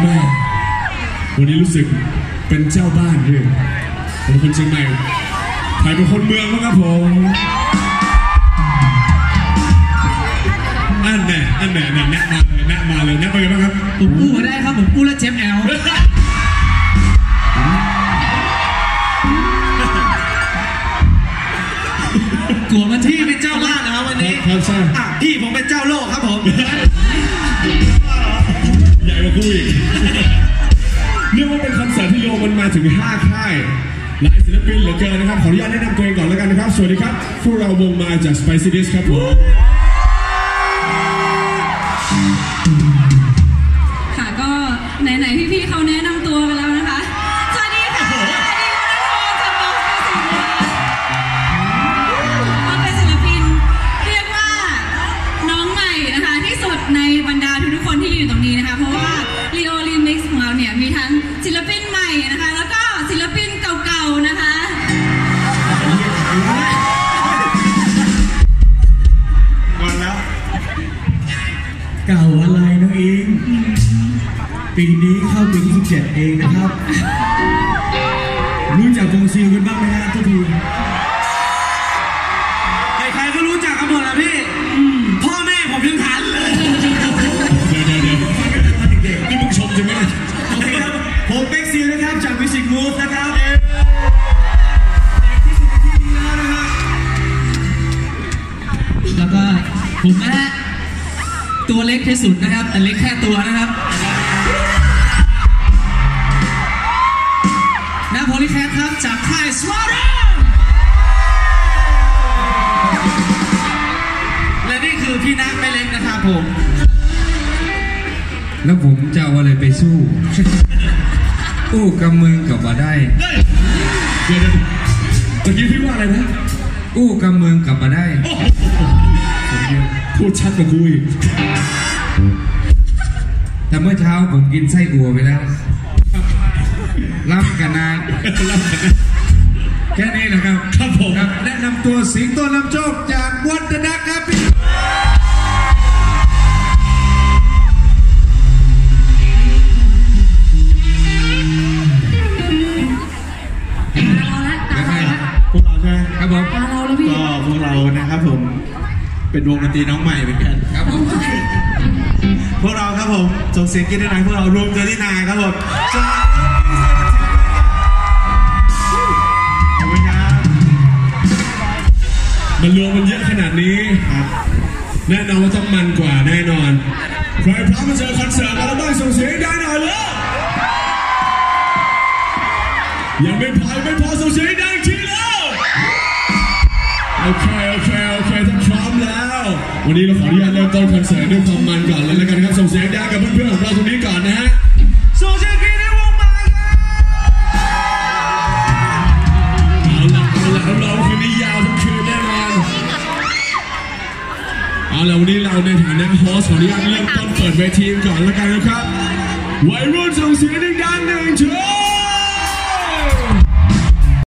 แม่วันนี้รู้สึกเป็นเจ้าบ้านด้วยผมเป็นคนเชียงใหม่ใครเป็นคนเมืองบ้างครับผมอันแน่อันแน่แน่แน่มาเลยแน่มาเลยแน่ไปกันบ้างครับผมกู้มาได้ครับผมกู้แล้วเจมแอลกลัวมันที่เป็นเจ้าบ้านนะครับวันนี้ครับใช่อะพี่ผมเป็นเจ้าโลกครับผมใหญ่ กว่ากูอีก เรียกว่าเป็นคอนเสิร์ตที่โยมันมาถึง 5 ค่าย หลายศิลปินเหลือเกินนะครับ ขออนุญาตแนะนำตัวเองก่อนแล้วกันนะครับ สวัสดีครับพวกเราวงมาจาก Spicy Dish ครับผม ก่าอะไรน้องอิงปีนี้เข้าปีที่17เองนะครับ รู้จักวงซิลกันบ้างไหมฮะทุกทีใครๆก็รู้จักกันหมดแล้วพี่พ่อแม่ผมยังทันเลยเดี๋ยวเดี๋ยวเดี๋ยวนี่มึงชมใช่ไหมโอเคครับผมเป็กซิลนะครับจากมิวสิกมูฟนะครับเด็กที่สุดที่นี้แล้วนะครับแล้วก็ผมนะ ตัวเล็กที่สุดนะครับ แต่เล็กแค่ตัวนะครับนาโพลิแคทครับ จากค่ายสวาร์และนี่คือพี่นักไม่เล็กนะครับผม แล้วผมจะเอาอะไรไปสู้ อู้กำมือกับมาได้เดี๋ยวเดี๋ยวเมื่อกี้พี่ว่าอะไรนะ อู้กำมือกับมาได้ พูดชัดกว่ากูอีกแต่เมื่อเช้าผมกินไส้อั่วไปแล้วรับกันนาแค่นี้นะครับ ครับผมครับแนะนำตัวสิงโตลำโจกจากวัฒนะครับพี่เอาละตาแล้วเราใครละพวกเราใช่ไหมครับผมตาเราแล้วพี่ก็พวกเรานะครับผม เป็นวงดนตรีน้องใหม่เหมือนกันครับผมพวกเราครับผมส่งเสียงกรีดดังๆพวกเรารวมเจอที่นาครับผมสวัสดีขอบคุณครับมันรวมมันเยอะขนาดนี้ครับแน่นอนว่าต้องมันกว่าแน่นอนใครพร้อมมาเจอคอนเสิร์ตมาแล้วบ้างส่งเสียงได้หน่อยเลยยังไม่พอยังไม่พอส่งเสียง วันนี้เราขออนุญาตเริ่มต้นคอนเสิร์ตด้วยความมันก่อนเลยแล้วกันครับส่งเสียงดังกับเพื่อนๆของเราตรงนี้ก่อนนะฮะส่งเสียงกรีดให้วงมาครับเอาล่ะเอาล่ะเอาละคืนนี้ยาวทั้งคืนแน่นอนเอาล่ะวันนี้เราในฐานะโฮสขออนุญาตเริ่มต้นเปิดเวทีก่อนแล้วกันนะครับวัยรุ่นส่งเสียงดังๆหนึ่งเชิญ